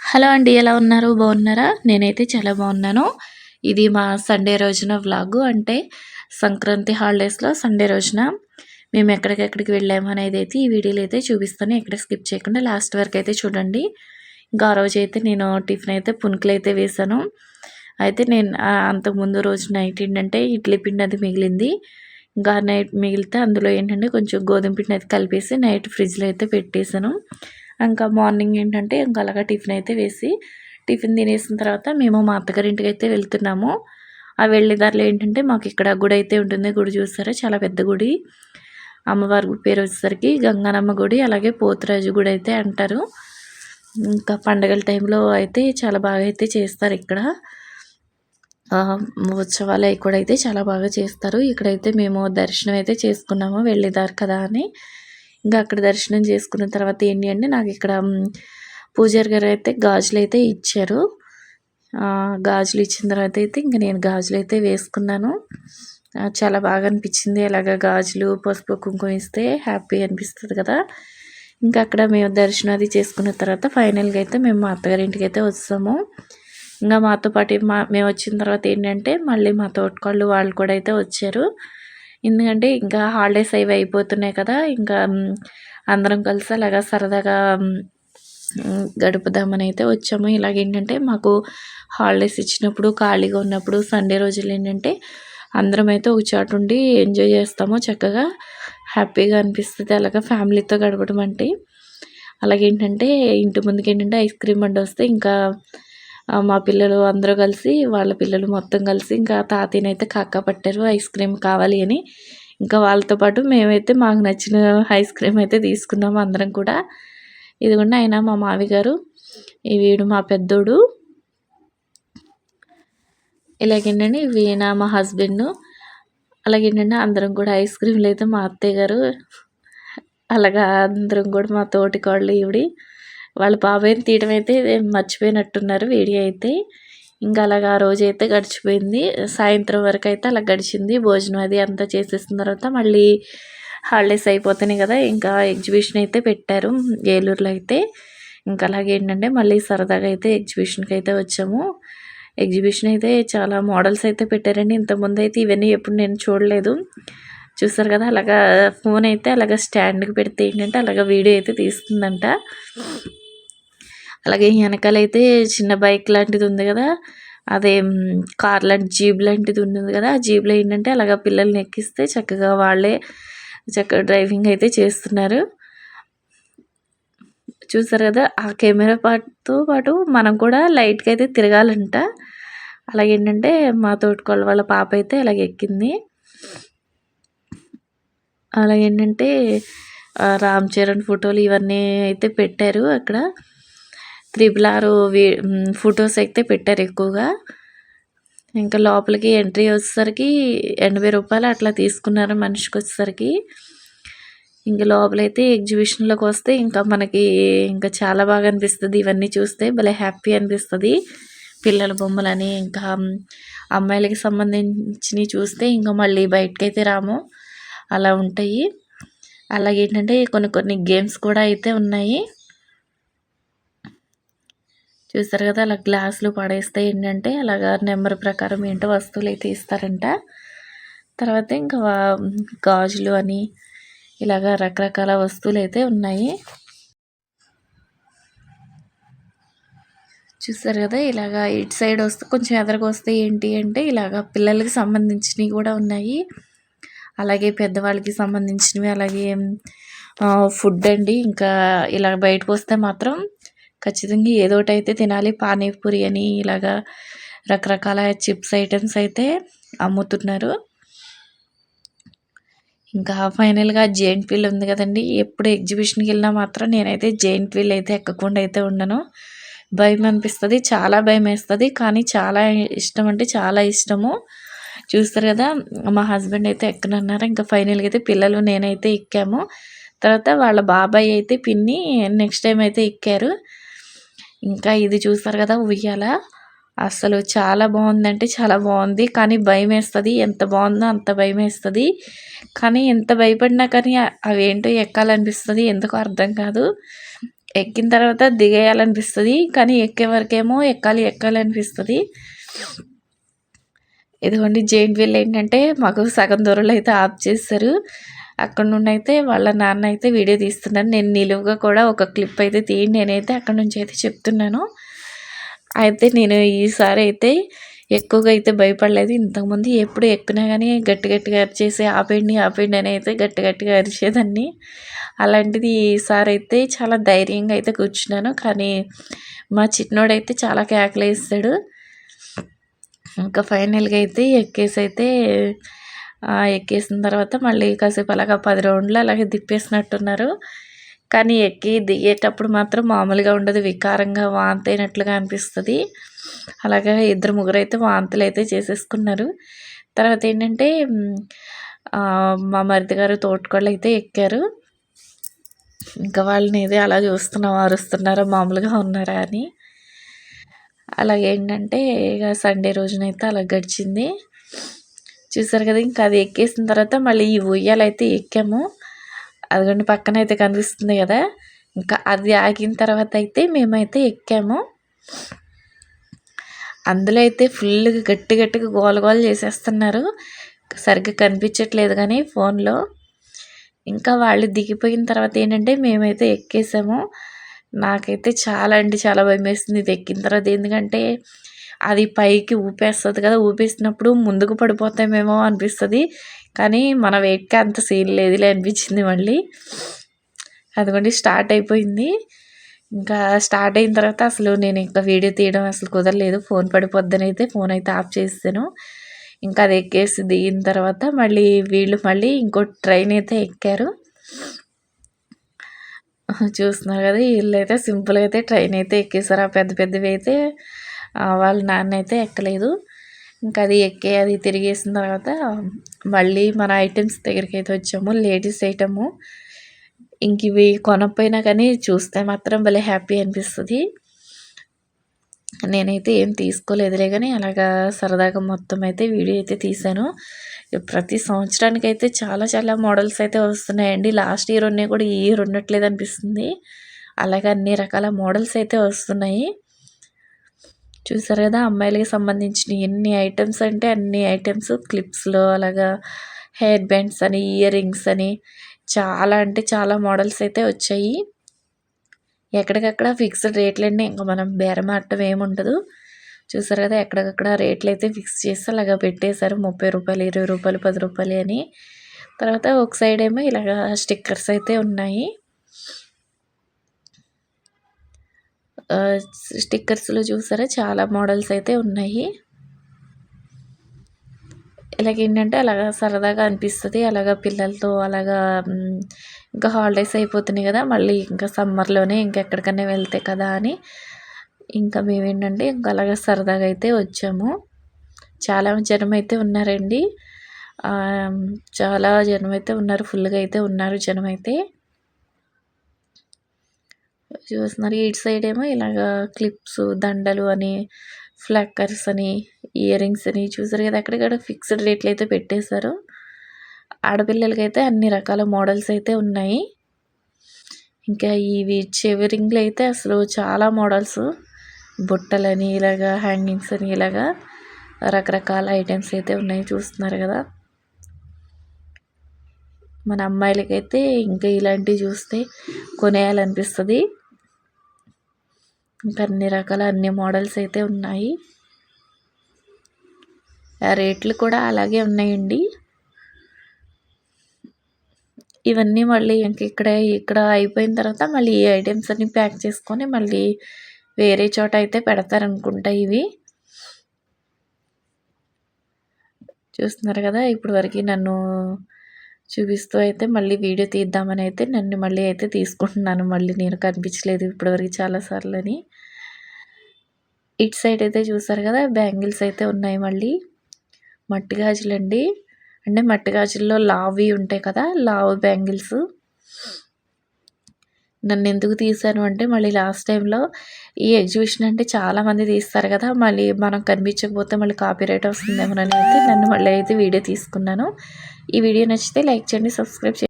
Hello అండి ఎలా ఉన్నారు? బాగున్నారా? నేనైతే చాలా బాగున్నాను. ఇది మా సండే రోజున వ్లాగు. అంటే సంక్రాంతి హాలిడేస్లో సండే రోజున మేము ఎక్కడికెక్కడికి వెళ్ళాము అనేది అయితే ఈ వీడియోలో అయితే చూపిస్తాను. ఎక్కడ స్కిప్ చేయకుండా లాస్ట్ వరకు అయితే చూడండి. ఇంకా ఆ రోజు అయితే నేను టిఫిన్ అయితే పునుకులు అయితే వేశాను అయితే నేను అంతకుముందు రోజు నైట్ ఏంటంటే ఇడ్లీ పిండి అది మిగిలింది. ఇంకా నైట్ మిగిలితే అందులో ఏంటంటే కొంచెం గోధుమ పిండి అయితే కలిపేసి నైట్ ఫ్రిడ్జ్లో అయితే పెట్టేశాను ఇంకా మార్నింగ్ ఏంటంటే ఇంకా అలాగా టిఫిన్ అయితే వేసి టిఫిన్ తినేసిన తర్వాత మేము మా అత్తగారింటికి అయితే వెళ్తున్నాము. ఆ వెళ్ళే దారిలో ఏంటంటే మాకు ఇక్కడ గుడి అయితే ఉంటుంది. గుడి చూస్తారా చాలా పెద్ద గుడి. అమ్మవారి పేరు వచ్చేసరికి గంగానమ్మ గుడి అలాగే పోతురాజు గుడి అయితే అంటారు. ఇంకా పండగల టైంలో అయితే చాలా బాగా అయితే చేస్తారు ఇక్కడ. ఉత్సవాలు అవి కూడా అయితే చాలా బాగా చేస్తారు. ఇక్కడైతే మేము దర్శనం అయితే చేసుకున్నాము. వెళ్ళేదారు కదా అని. ఇంకా అక్కడ దర్శనం చేసుకున్న తర్వాత ఏంటి అంటే నాకు ఇక్కడ పూజారి గారు అయితే గాజులు అయితే ఇచ్చారు. గాజులు ఇచ్చిన తర్వాత అయితే ఇంకా నేను గాజులు అయితే వేసుకున్నాను. చాలా బాగా అనిపించింది. అలాగ గాజులు పసుపు కుంకుమ ఇస్తే హ్యాపీ అనిపిస్తుంది కదా. ఇంకా అక్కడ మేము దర్శనం అది చేసుకున్న తర్వాత ఫైనల్గా అయితే మేము మా అత్తగారింటికి అయితే వస్తాము. ఇంకా మాతో పాటు మా మేము వచ్చిన తర్వాత ఏంటంటే మళ్ళీ మా తోటకాళ్ళు వాళ్ళు కూడా అయితే వచ్చారు. ఎందుకంటే ఇంకా హాలిడేస్ అవి అయిపోతున్నాయి కదా ఇంకా అందరం కలిసి అలాగా సరదాగా గడుపుదామని అయితే వచ్చాము. ఇలాగేంటంటే మాకు హాలిడేస్ ఇచ్చినప్పుడు ఖాళీగా ఉన్నప్పుడు సండే రోజులు ఏంటంటే అందరం అయితే ఒక చాటు ఉండి ఎంజాయ్ చేస్తాము. చక్కగా హ్యాపీగా అనిపిస్తుంది అలాగా ఫ్యామిలీతో గడపడం అంటే. అలాగేంటంటే ఇంటి ముందుకు ఏంటంటే ఐస్ క్రీమ్ బండి వస్తే ఇంకా మా పిల్లలు అందరూ కలిసి వాళ్ళ పిల్లలు మొత్తం కలిసి ఇంకా తాతయ్యనైతే కక్క పట్టారు ఐస్ క్రీమ్ కావాలి అని. ఇంకా వాళ్ళతో పాటు మేమైతే మాకు నచ్చిన ఐస్ క్రీమ్ అయితే తీసుకున్నాము అందరం కూడా. ఇదిగోండి ఆయన మా మావి గారు వీడు మా పెద్దోడు. ఇలాగేంటండి వీణ మా హస్బెండ్. అలాగేంటంటే అందరం కూడా ఐస్ క్రీమ్లు అయితే మా అత్తయ్య గారు. అలాగా అందరం కూడా మా తోటి కోళ్ళు ఈవిడి. వాళ్ళ బాబాయ్ని తీయడం అయితే మర్చిపోయినట్టున్నారు వీడియో అయితే. ఇంకా అలాగ ఆ రోజు అయితే గడిచిపోయింది. సాయంత్రం వరకు అయితే అలా గడిచింది. భోజనం అది అంతా చేసేసిన తర్వాత మళ్ళీ హాలిడేస్ అయిపోతున్నాయి కదా ఇంకా ఎగ్జిబిషన్ అయితే పెట్టారు ఏలూరులో అయితే. ఇంకా అలాగే ఏంటంటే మళ్ళీ సరదాగా అయితే ఎగ్జిబిషన్కి అయితే వచ్చాము. ఎగ్జిబిషన్ అయితే చాలా మోడల్స్ అయితే పెట్టారండి. ఇంతకుముందు అయితే ఇవన్నీ ఎప్పుడు నేను చూడలేదు. చూసారు కదా అలాగా ఫోన్ అయితే అలాగ స్టాండ్కి పెడితే ఏంటంటే అలాగ వీడియో అయితే తీస్తుందంట. అలాగే వెనకాలైతే చిన్న బైక్ లాంటిది ఉంది కదా. అదే కార్ లాంటి జీప్ లాంటిది ఉంటుంది కదా. ఆ జీప్లో ఏంటంటే అలాగ పిల్లల్ని ఎక్కిస్తే చక్కగా వాళ్ళే చక్కగా డ్రైవింగ్ అయితే చేస్తున్నారు. చూసారు కదా ఆ కెమెరా పాటుతో పాటు మనం కూడా లైట్గా అయితే తిరగాలంట. అలాగేంటంటే మా తోటికోళ్ళ వాళ్ళ పాప అయితే అలాగ ఎక్కింది. అలాగేంటంటే రామ్ చరణ్ ఫోటోలు ఇవన్నీ అయితే పెట్టారు అక్కడ. త్రిబుల్ ఆర్ ఫొటోస్ అయితే పెట్టారు ఎక్కువగా. ఇంకా లోపలికి ఎంట్రీ వచ్చేసరికి ఎనభై రూపాయలు అట్లా తీసుకున్నారు మనిషికి వచ్చేసరికి. ఇంకా లోపలైతే ఎగ్జిబిషన్లోకి వస్తే ఇంకా మనకి ఇంకా చాలా బాగా అనిపిస్తుంది. ఇవన్నీ చూస్తే భలే హ్యాపీ అనిపిస్తుంది. పిల్లల బొమ్మలని ఇంకా అమ్మాయిలకి సంబంధించినవి చూస్తే ఇంకా మళ్ళీ బయటకు అయితే రాము. అలా ఉంటాయి. అలాగే ఏంటంటే కొన్ని కొన్ని గేమ్స్ కూడా అయితే ఉన్నాయి. చూస్తారు కదా అలా గ్లాసులు పడేస్తే ఏంటంటే అలాగా నెంబర్ ప్రకారం ఏంటో వస్తువులు అయితే ఇస్తారంట. తర్వాత ఇంకా గాజులు అని ఇలాగ రకరకాల వస్తువులు అయితే ఉన్నాయి. చూస్తారు కదా ఇలాగ ఇటు సైడ్ వస్తే కొంచెం ఎదరకు వస్తే ఏంటి అంటే ఇలాగ పిల్లలకి సంబంధించినవి కూడా ఉన్నాయి. అలాగే పెద్దవాళ్ళకి సంబంధించినవి అలాగే ఫుడ్ అండి. ఇంకా ఇలా బయటకు వస్తే మాత్రం ఖచ్చితంగా ఏదో ఒకటి అయితే తినాలి. పానీపూరి అని ఇలాగా రకరకాల చిప్స్ ఐటమ్స్ అయితే అమ్ముతున్నారు. ఇంకా ఫైనల్గా జైంట్ వీల్ ఉంది కదండి. ఎప్పుడు ఎగ్జిబిషన్కి వెళ్ళినా మాత్రం నేనైతే జైంట్ వీల్ అయితే ఎక్కకుండా అయితే ఉండను. భయం అనిపిస్తుంది చాలా భయం వేస్తుంది కానీ చాలా ఇష్టం అంటే చాలా ఇష్టము. చూస్తారు కదా మా హస్బెండ్ అయితే ఎక్కనన్నారు. ఇంకా ఫైనల్గా అయితే పిల్లలు నేనైతే ఎక్కాము. తర్వాత వాళ్ళ బాబాయ్ అయితే పిన్ని నెక్స్ట్ టైం అయితే ఎక్కారు. ఇంకా ఇది చూస్తారు కదా ఉయ్యాల. అసలు చాలా బాగుందంటే చాలా బాగుంది. కానీ భయం వేస్తుంది ఎంత బాగుందో అంత భయం వేస్తుంది కానీ ఎంత భయపడినా కానీ అవేంటో ఎక్కాలనిపిస్తుంది. ఎందుకో అర్థం కాదు. ఎక్కిన తర్వాత దిగేయాలనిపిస్తుంది. కానీ ఎక్కే వరకేమో ఎక్కాలి ఎక్కాలనిపిస్తుంది. ఇదిగోండి జైన్ వీల్ ఏంటంటే మాకు సగం దూరంలో అయితే ఆఫ్ చేస్తారు అక్కడ నుండి అయితే వాళ్ళ నాన్న అయితే వీడియో తీస్తున్నాను. నేను నిలువుగా కూడా ఒక క్లిప్ అయితే తీయండి. నేనైతే అక్కడ నుంచి అయితే చెప్తున్నాను. అయితే నేను ఈసారి అయితే ఎక్కువగా అయితే భయపడలేదు. ఇంతకుముందు ఎప్పుడు ఎక్కినా కానీ గట్టి గట్టిగా అరిచేసి ఆపేయండి ఆపేయండి అని అయితే గట్టి గట్టిగా అరిచేదాన్ని. అలాంటిది ఈసారి అయితే చాలా ధైర్యంగా అయితే కూర్చున్నాను. కానీ మా చిన్నోడైతే చాలా కేకలేస్తాడు. ఇంకా ఫైనల్గా అయితే ఎక్కేసి అయితే ఎక్కేసిన తర్వాత మళ్ళీ కాసేపు అలాగా పది రౌండ్లు అలాగే తిప్పేసినట్టున్నారు. కానీ ఎక్కి దిగేటప్పుడు మాత్రం మామూలుగా ఉండదు వికారంగా వాంతి అయినట్లుగా అనిపిస్తుంది. అలాగే ఇద్దరు ముగ్గురు అయితే వాంతులు అయితే చేసేసుకున్నారు. తర్వాత ఏంటంటే మా మరిది గారు తోటకోళ్ళు అయితే ఎక్కారు. ఇంకా వాళ్ళని ఏదో అలా చూస్తున్నాం అరుస్తున్నారా మామూలుగా ఉన్నారా అని. అలాగేంటంటే ఇక సండే రోజునైతే అలా గడిచింది. చూసారు కదా ఇంకా అది ఎక్కేసిన తర్వాత మళ్ళీ ఈ ఉయ్యాలైతే ఎక్కాము. అదిగోండి పక్కన అయితే కనిపిస్తుంది కదా. ఇంకా అది ఆగిన తర్వాత అయితే మేమైతే ఎక్కాము. అందులో అయితే ఫుల్గా గట్టి గట్టిగా గోల గోల చేసేస్తున్నారు. సరిగ్గా కనిపించట్లేదు కానీ ఫోన్లో. ఇంకా వాళ్ళు దిగిపోయిన తర్వాత ఏంటంటే మేమైతే ఎక్కేసాము. నాకైతే చాలా అంటే చాలా భయం వేస్తుంది ఇది ఎక్కిన తర్వాత. ఎందుకంటే అది పైకి ఊపేస్తుంది కదా ఊపేసినప్పుడు ముందుకు పడిపోతామేమో అనిపిస్తుంది. కానీ మన వెయిట్కి అంత సీన్ లేదులే అనిపించింది మళ్ళీ. అదిగోండి స్టార్ట్ అయిపోయింది. ఇంకా స్టార్ట్ అయిన తర్వాత అసలు నేను ఇంకా వీడియో తీయడం అసలు కుదరలేదు. ఫోన్ పడిపోద్దని అయితే ఫోన్ అయితే ఆఫ్ చేస్తాను ఇంకా అది ఎక్కేసి దిగిన తర్వాత మళ్ళీ వీళ్ళు మళ్ళీ ఇంకో ట్రైన్ అయితే ఎక్కారు. చూస్తున్నారు కదా వీళ్ళు అయితే సింపుల్గా అయితే ట్రైన్ అయితే ఎక్కేసారు. ఆ పెద్ద పెద్దవి అయితే వాళ్ళ నాన్న అయితే ఎక్కలేదు. ఇంకా అది ఎక్కి అది తిరిగేసిన తర్వాత మళ్ళీ మన ఐటమ్స్ దగ్గరికి అయితే వచ్చాము లేడీస్ ఐటము. ఇంక ఇవి కొనకపోయినా కానీ చూస్తే మాత్రం భలే హ్యాపీ అనిపిస్తుంది. నేనైతే ఏం తీసుకోలేదులే కానీ అలాగా సరదాగా మొత్తం అయితే వీడియో అయితే తీశాను. ప్రతి సంవత్సరానికి అయితే చాలా చాలా మోడల్స్ అయితే వస్తున్నాయండి. లాస్ట్ ఇయర్ ఉన్నాయి కూడా ఈ ఇయర్ ఉండట్లేదు అనిపిస్తుంది. అలాగే అన్ని రకాల మోడల్స్ అయితే వస్తున్నాయి. చూసారు కదా అమ్మాయిలకి సంబంధించిన ఎన్ని ఐటమ్స్ అంటే అన్ని ఐటమ్స్ క్లిప్స్లో అలాగా హెయిర్ బ్యాండ్స్ అని ఇయర్ రింగ్స్ అని చాలా అంటే చాలా మోడల్స్ అయితే వచ్చాయి. ఎక్కడికక్కడ ఫిక్స్డ్ రేట్లన్నీ ఇంకా మనం బేరమాడటం ఏముండదు చూసారు కదా ఎక్కడికక్కడ రేట్లు అయితే ఫిక్స్ చేసి అలాగా పెట్టేశారు ముప్పై రూపాయలు ఇరవై రూపాయలు పది రూపాయలు అని. తర్వాత ఒక సైడ్ ఏమో ఇలాగ స్టిక్కర్స్ అయితే ఉన్నాయి. స్టిక్కర్స్లో చూసారా? చాలా మోడల్స్ అయితే ఉన్నాయి. ఇలాగేంటంటే అలాగా సరదాగా అనిపిస్తుంది. అలాగా పిల్లలతో అలాగా ఇంకా హాలిడేస్ అయిపోతున్నాయి కదా మళ్ళీ ఇంకా సమ్మర్లోనే ఇంకెక్కడికైనా వెళ్తే కదా అని. ఇంకా మేమేంటంటే ఇంకా అలాగే సరదాగా అయితే వచ్చాము. చాలా జనం అయితే ఉన్నారండి. చాలా జనం అయితే ఉన్నారు. ఫుల్గా అయితే ఉన్నారు జనం అయితే. చూస్తున్నారు. ఇటు సైడ్ ఏమో ఇలాగ క్లిప్స్ దండలు అని ఫ్లక్కర్స్ అని ఇయర్ రింగ్స్ అని చూసారు కదా. అక్కడిక్కడ ఫిక్స్డ్ రేట్లు అయితే పెట్టేశారు. ఆడపిల్లలకైతే అన్ని రకాల మోడల్స్ అయితే ఉన్నాయి. ఇంకా ఇవి చెవి రింగ్లు అయితే అసలు చాలా మోడల్స్. బుట్టలని ఇలాగా హ్యాంగింగ్స్ అని ఇలాగా రకరకాల ఐటమ్స్ అయితే ఉన్నాయి చూస్తున్నారు కదా. మన అమ్మాయిలకైతే ఇంకా ఇలాంటివి చూస్తే కొనేయాలనిపిస్తుంది. ఇంకా అన్ని రకాల అన్ని మోడల్స్ అయితే ఉన్నాయి. ఆ రేట్లు కూడా అలాగే ఉన్నాయండి. ఇవన్నీ మళ్ళీ ఇంక ఇక్కడ ఇక్కడ అయిపోయిన తర్వాత మళ్ళీ ఈ ఐటమ్స్ అన్ని ప్యాక్ చేసుకొని మళ్ళీ వేరే చోట అయితే పెడతారనుకుంటా ఇవి. చూస్తున్నారు కదా ఇప్పుడు వరకు నన్ను చూపిస్తూ అయితే మళ్ళీ వీడియో తీద్దామని అయితే నన్ను మళ్ళీ అయితే తీసుకుంటున్నాను. మళ్ళీ నేను కనిపించలేదు ఇప్పటివరకు చాలాసార్లు అని. ఇటు సైడ్ అయితే చూసారు కదా బ్యాంగిల్స్ అయితే ఉన్నాయి మళ్ళీ. మట్టి గాజులండి. అంటే మట్టి గాజుల్లో లావి ఉంటాయి కదా లావ్ బ్యాంగిల్స్. నన్ను ఎందుకు తీశాను అంటే మళ్ళీ లాస్ట్ టైంలో ఈ ఎగ్జిబిషన్ అంటే చాలామంది తీస్తారు కదా మళ్ళీ మనం కనిపించకపోతే మళ్ళీ కాపీరైట్ వస్తుందేమోనని అయితే నన్ను మళ్ళీ అయితే వీడియో తీసుకున్నాను. ఈ వీడియో నచ్చితే లైక్ చేయండి సబ్స్క్రైబ్ చేయండి.